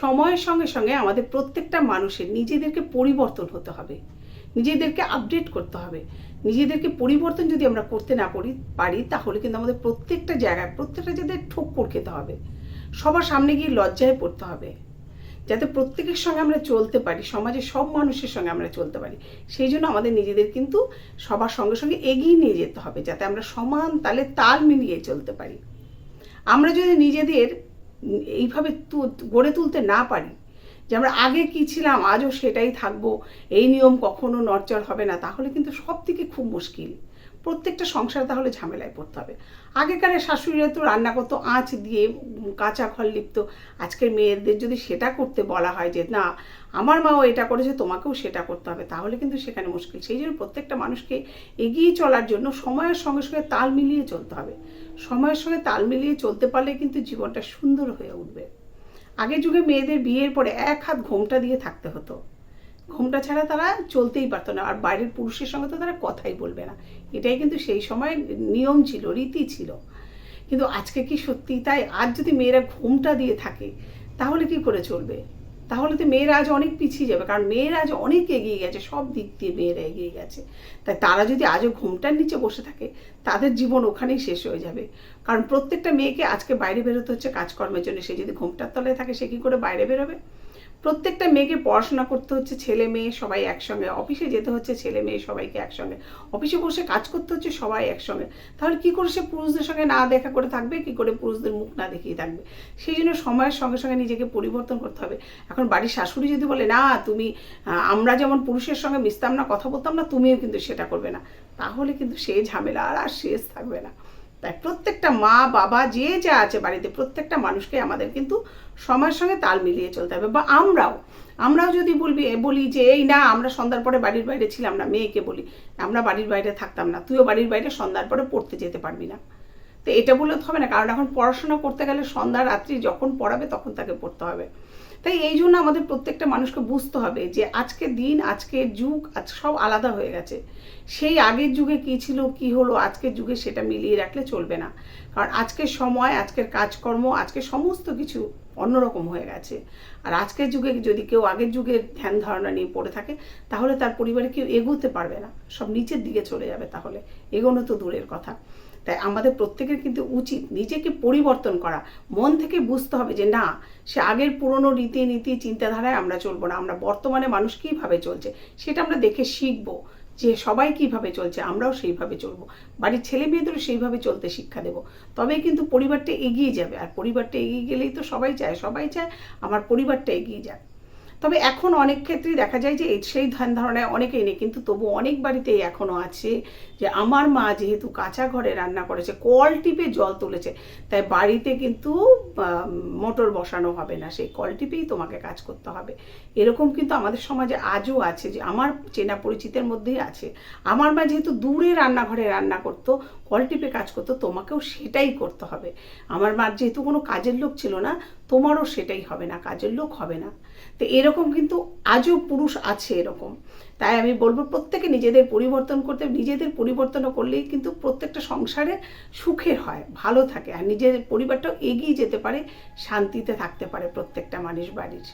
সময়ের সঙ্গে সঙ্গে আমাদের প্রত্যেকটা মানুষের নিজেদেরকে পরিবর্তন হতে হবে। নিজেদেরকে আপডেট করতে হবে। নিজেদেরকে পরিবর্তন যদি আমরা করতে না করি, পারি, তাহলে কিন্তু আমাদের প্রত্যেকটা জায়গায় প্রত্যেকটা জায়গায় ঠোক্কর খেতে হবে। সবার সামনে গিয়ে লজ্জায় পড়তে হবে। যাতে প্রত্যেকের সঙ্গে আমরা চলতে পারি, সমাজের সব মানুষের সঙ্গে আমরা চলতে পারি। সেই জন্য আমাদের নিজেদের কিন্তু সবার সঙ্গে সঙ্গে এগিয়ে নিয়ে যেতে হবে, যাতে আমরা সমান তালে তাল মিলিয়ে চলতে পারি। আমরা যদি নিজেদের এইভাবে গড়ে তুলতে না পারি। যে আমরা আগে কি ছিলাম, আজও সেটাই থাকব, এই নিয়ম কখনো নড়চড় হবে না, তাহলে কিন্তু সব থেকে খুব মুশকিল। প্রত্যেকটা সংসার তাহলে ঝামেলায় পড়তে হবে। আগেকার শাশুড়িরা তো রান্না করতো, আঁচ দিয়ে কাঁচা খল লিপ্ত। আজকের মেয়েদের যদি সেটা করতে বলা হয় যে, না, আমার মাও এটা করেছে, তোমাকেও সেটা করতে হবে, তাহলে কিন্তু সেখানে মুশকিল। সেই জন্য প্রত্যেকটা মানুষকে এগিয়ে চলার জন্য সময়ের সঙ্গে সঙ্গে তাল মিলিয়ে চলতে হবে। সময়ের সঙ্গে তাল মিলিয়ে চলতে পারলে কিন্তু জীবনটা সুন্দর হয়ে উঠবে। আগের যুগে মেয়েদের বিয়ের পরে এক হাত ঘোমটা দিয়ে থাকতে হতো। ঘোমটা ছাড়া তারা চলতেই পারতো না আর বাইরের পুরুষের সঙ্গে তো তারা কথাই বলবে না। এটাই কিন্তু সেই সময় নিয়ম ছিল, রীতি ছিল। কিন্তু আজকে কি সত্যি তাই? আজ যদি মেয়েরা ঘোমটা দিয়ে থাকে, তাহলে কি করে চলবে? তাহলে তো মেয়েরা আজ অনেক পিছিয়ে যাবে, কারণ মেয়েরা আজ অনেক এগিয়ে গেছে, সব দিক দিয়ে মেয়েরা এগিয়ে গেছে। তাই তারা যদি আজও ঘুমটার নিচে বসে থাকে, তাদের জীবন ওখানেই শেষ হয়ে যাবে। কারণ প্রত্যেকটা মেয়েকে আজকে বাইরে বেরোতে হচ্ছে কাজকর্মের জন্য, সে যদি ঘুমটার তলায় থাকে, সে কি করে বাইরে বেরোবে? প্রত্যেকটা মেয়েকে পড়াশোনা করতে হচ্ছে ছেলে মেয়ে সবাই একসঙ্গে। অফিসে যেতে হচ্ছে ছেলে মেয়ে সবাইকে একসঙ্গে। অফিসে বসে কাজ করতে হচ্ছে সবাই একসঙ্গে। তাহলে কি করে সে পুরুষদের সঙ্গে না দেখা করে থাকবে? কি করে পুরুষদের মুখ না দেখিয়ে থাকবে? সেই জন্য সময়ের সঙ্গে সঙ্গে নিজেকে পরিবর্তন করতে হবে। এখন বাড়ির শাশুড়ি যদি বলে, না, তুমি আমরা যেমন পুরুষের সঙ্গে মিশতাম না, কথা বলতাম না, তুমিও কিন্তু সেটা করবে না। তাহলে কিন্তু সেই ঝামেলা আর আর শেষ থাকবে না। তাই প্রত্যেকটা মা, বাবা, যে যা আছে বাড়িতে, প্রত্যেকটা মানুষকে আমাদের কিন্তু সময়ের সঙ্গে তাল মিলিয়ে চলতে হবে। বা আমরাও আমরাও যদি বলবি, এ বলি যে, এই না, আমরা সন্ধ্যার পরে বাড়ির বাইরে ছিলাম না, মেয়েকে বলি। আমরা বাড়ির বাইরে থাকতাম না। তুইও বাড়ির বাইরে সন্ধ্যার পরে পড়তে যেতে পারবি না। তো এটা বললে তো হবে না, কারণ এখন পড়াশোনা করতে গেলে সন্ধ্যা, রাত্রি যখন পড়াবে তখন তাকে পড়তে হবে। তাই এই জন্য আমাদের প্রত্যেকটা মানুষকে বুঝতে হবে যে আজকের দিন, আজকের যুগ, আজ সব আলাদা হয়ে গেছে। সেই আগের যুগে কি ছিল, কি হলো, আজকের যুগে সেটা মিলিয়ে রাখলে চলবে না। কারণ আজকের সময়, আজকের কাজকর্ম, আজকের সমস্ত কিছু অন্যরকম হয়ে গেছে। আর আজকের যুগে যদি কেউ আগের যুগের ধ্যান ধারণা নিয়ে পড়ে থাকে, তাহলে তার পরিবারে কেউ এগোতে পারবে না। সব নিচের দিকে চলে যাবে তাহলে। এগোনো তো দূরের কথা। তাই আমাদের প্রত্যেকের কিন্তু উচিত নিজেকে পরিবর্তন করা। মন থেকে বুঝতে হবে যে, না, সে আগের পুরনো রীতি নীতি চিন্তাধারায় আমরা চলবো না। আমরা বর্তমানে মানুষ কীভাবে চলছে, সেটা আমরা দেখে শিখব যে, সবাই কীভাবে চলছে, আমরাও সেইভাবে চলবো। বাড়ির ছেলে মেয়েদেরও সেইভাবে চলতে শিক্ষা দেবো। তবেই কিন্তু পরিবারটা এগিয়ে যাবে। আর পরিবারটা এগিয়ে গেলেই তো সবাই চায় সবাই চায় আমার পরিবারটা এগিয়ে যাক। তবে এখন অনেক ক্ষেত্রেই দেখা যায় যে সেই ধ্যান ধারণায় অনেকেই নেই, কিন্তু তবু অনেক বাড়িতেই এখনও আছে যে আমার মা যেহেতু কাঁচা ঘরে রান্না করেছে, কল টিপে জল তুলেছে, তাই বাড়িতে কিন্তু মোটর বসানো হবে না, সেই কল টিপেই তোমাকে কাজ করতে হবে। এরকম কিন্তু আমাদের সমাজে আজও আছে যে আমার চেনা পরিচিতের মধ্যেই আছে। আমার মা যেহেতু দূরে রান্নাঘরে রান্না করতো, কল টিপে কাজ করতো, তোমাকেও সেটাই করতে হবে। আমার মার যেহেতু কোনো কাজের লোক ছিল না, তোমারও সেটাই হবে না, কাজের লোক হবে না। তো এরকম কিন্তু আজও পুরুষ আছে এরকম। তাই আমি বলব প্রত্যেকে নিজেদের পরিবর্তন করতে, নিজেদের পরিবর্তন করলেই কিন্তু প্রত্যেকটা সংসারে সুখের হয়, ভালো থাকে। আর নিজের পরিবারটাও এগিয়ে যেতে পারে, শান্তিতে থাকতে পারে প্রত্যেকটা মানুষ বাড়ির।